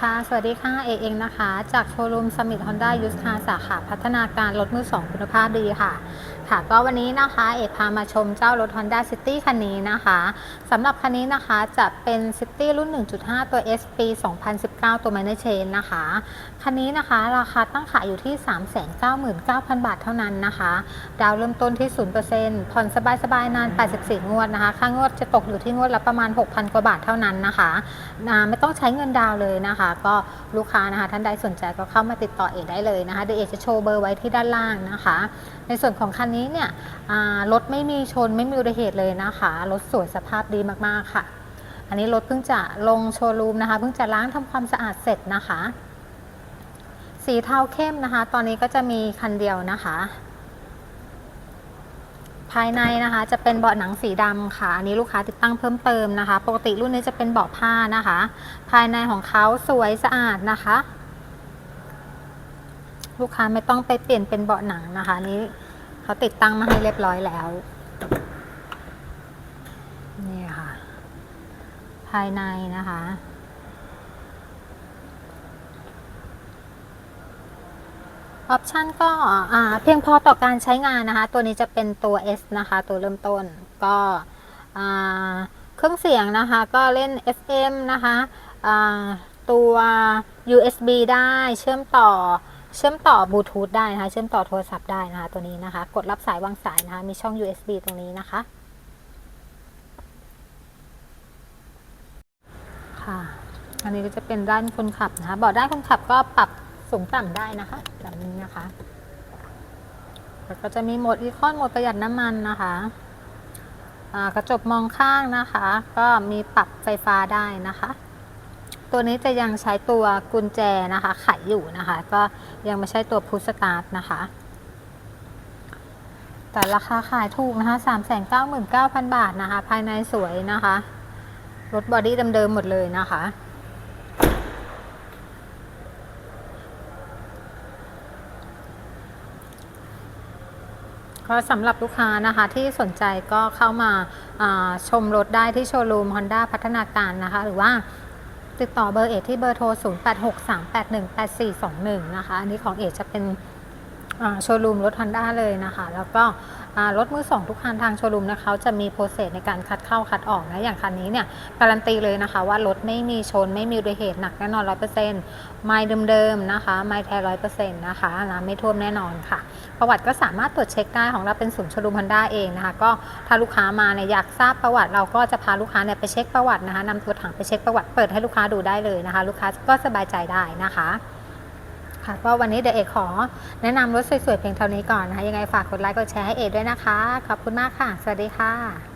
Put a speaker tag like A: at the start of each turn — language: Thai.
A: ค่ะ สวัสดีค่ะ เอเองนะคะ จากโชว์รูมสมิธฮอนด้ายูสคาสาขาพัฒนาการรถมือสองคุณภาพดีค่ะ ค่ะ ก็วันนี้นะคะ เอพามาชมเจ้ารถ Honda City คันนี้นะคะสำหรับคันนี้นะคะจะเป็น City รุ่น 1.5 ตัว S ปี 2019 ตัว Minor Chain นะคะ คันนี้นะคะราคาตั้งขายอยู่ที่ 399,000 บาทเท่านั้นนะคะ ดาวเริ่มต้นที่ 0%ผ่อนสบายๆนาน 84 งวดนะคะ ค่างวดจะตกอยู่ที่งวดละประมาณ 6,000 กว่าบาทเท่านั้นนะคะ ไม่ต้องใช้เงินดาวเลยนะคะก็ลูกค้านะคะท่านใดสนใจก็เข้ามาติดต่อเอกได้เลยนะคะเดี๋ยวเอกจะโชว์เบอร์ไว้ที่ด้านล่างนะคะ ในส่วนของคันนี้เนี่ยรถไม่มีชนไม่มีอุบัติเหตุเลยนะคะรถสวยสภาพดีมากๆค่ะ อันนี้รถเพิ่งจะลงโชว์รูมนะคะเพิ่งจะล้างทำความสะอาดเสร็จนะคะ สีเทาเข้มนะคะ ตอนนี้ก็จะมีคันเดียวนะคะ ภายในนะคะ จะเป็นเบาะหนังสีดำค่ะ อันนี้ลูกค้าติดตั้งเพิ่มเติมนะคะ ปกติรุ่นนี้จะเป็นเบาะผ้านะคะ ภายในของเขาสวยสะอาดนะคะ ลูกค้าไม่ต้องไปเปลี่ยนเป็นเบาะหนังนะคะนี้เขาติดตั้งมาให้เรียบร้อยแล้วนี่ค่ะ ภายในนะคะ ออปชันก็เพียงพอต่อการใช้งานนะคะ ตัวนี้จะเป็นตัว S นะคะ ตัวเริ่มต้นก็เครื่องเสียงนะคะก็เล่น FM นะคะตัว USB ได้เชื่อมต่อเชื่อมต่อบลูทูธได้นะคะเชื่อมต่อโทรศัพท์ได้นะคะตัวนี้นะคะ กดรับสายวางสายนะคะมีช่อง USB ตรงนี้นะคะค่ะอันนี้ก็จะเป็นด้านคนขับนะคะเบาะด้านคนขับก็ปรับ สูงต่ำได้นะคะแบบนี้นะคะ แล้วก็จะมีโหมดอีคอนโหมดประหยัดน้ำมันนะคะกระจกมองข้างนะคะ ก็มีปรับไฟฟ้าได้นะคะ ตัวนี้จะยังใช้ตัวกุญแจนะคะ ไขอยู่นะคะ ก็ยังไม่ใช่ตัวพุชสตาร์ทนะคะ แต่ราคาขายถูกนะคะ 399,000 บาทนะคะ ภายในสวยนะคะ รถบอดี้เดิมๆหมดเลยนะคะ ก็สำหรับลูกค้านะคะที่สนใจก็เข้ามาาชมรถได้ที่โชว์รูม Honda พัฒนาการนะคะ หรือว่าติดต่อเบอร์เอกที่เบอร์โทร 0863818421 นะคะ อันนี้ของเอกจะเป็น โชว์รูมรถ Honda เลยนะคะ แล้วก็รถมือสองทุกคันทางโชว์รูมนะคะเขาจะมีโปรเซสในการคัดเข้าคัดออกนะ อย่างคันนี้เนี่ยการันตีเลยนะคะ ว่ารถไม่มีชนไม่มีอุบัติเหตุหนักแน่นอน100%ไม่เดิมๆนะคะ ไม่แท้ร้อยเปอร์เซ็นต์นะคะน้ำไม่ท่วมแน่นอนค่ะ ประวัติก็สามารถตรวจเช็คได้ของเราเป็นศูนย์โชว์รูมฮอนด้าเองนะคะ ก็ถ้าลูกค้ามาเนี่ยอยากทราบประวัติ เราก็จะพาลูกค้าเนี่ยไปเช็คประวัตินะคะนำตัวถังไปเช็คประวัติเปิดให้ลูกค้าดูได้เลยนะคะ ลูกค้าก็สบายใจได้นะคะ ค่ะก็วันนี้เดี๋ยวเอกขอแนะนำรถสวยๆเพียงเท่านี้ก่อนนะคะยังไงฝากกดไลค์กดแชร์ให้เอกด้วยนะคะ ขอบคุณมากค่ะ สวัสดีค่ะ